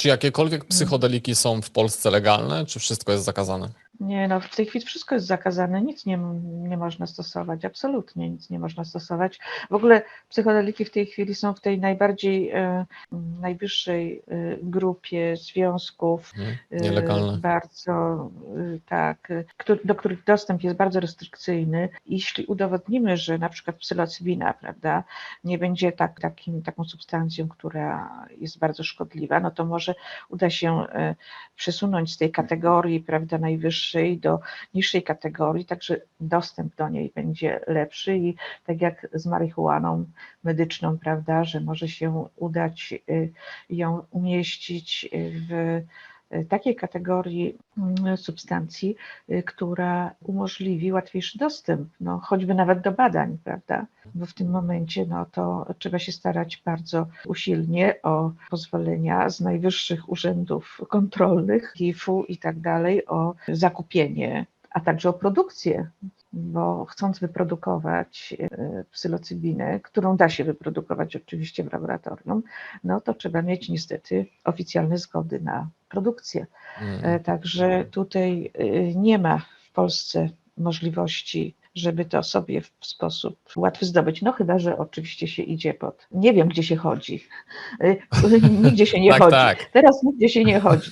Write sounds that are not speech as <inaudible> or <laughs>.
Czy jakiekolwiek psychodeliki są w Polsce legalne, czy wszystko jest zakazane? Nie, no w tej chwili wszystko jest zakazane, nic nie, nie można stosować, absolutnie nic nie można stosować. W ogóle psychodeliki w tej chwili są w tej najbardziej, e, najwyższej e, grupie związków, e, Nielegalne. bardzo, e, tak, do których dostęp jest bardzo restrykcyjny. Jeśli udowodnimy, że na przykład psylocybina, prawda, nie będzie tak, takim, taką substancją, która jest bardzo szkodliwa, no to może uda się e, przesunąć z tej kategorii, prawda, najwyższej do niższej kategorii, także dostęp do niej będzie lepszy i tak jak z marihuaną medyczną, prawda, że może się udać y, ją umieścić w y, takiej kategorii mm, substancji, y, która umożliwi łatwiejszy dostęp, no, choćby nawet do badań, prawda? Bo w tym momencie no, to trzeba się starać bardzo usilnie o pozwolenia z najwyższych urzędów kontrolnych, GIF-u i tak dalej, o zakupienie, a także o produkcję, bo chcąc wyprodukować e, psylocybinę, którą da się wyprodukować oczywiście w laboratorium, no to trzeba mieć niestety oficjalne zgody na produkcję. Mm. Także tutaj e, nie ma w Polsce możliwości, żeby to sobie w sposób łatwy zdobyć. No chyba, że oczywiście się idzie pod. Nie wiem, gdzie się chodzi. <laughs> Nigdzie się nie Tak, chodzi. tak. Teraz nigdzie się nie chodzi.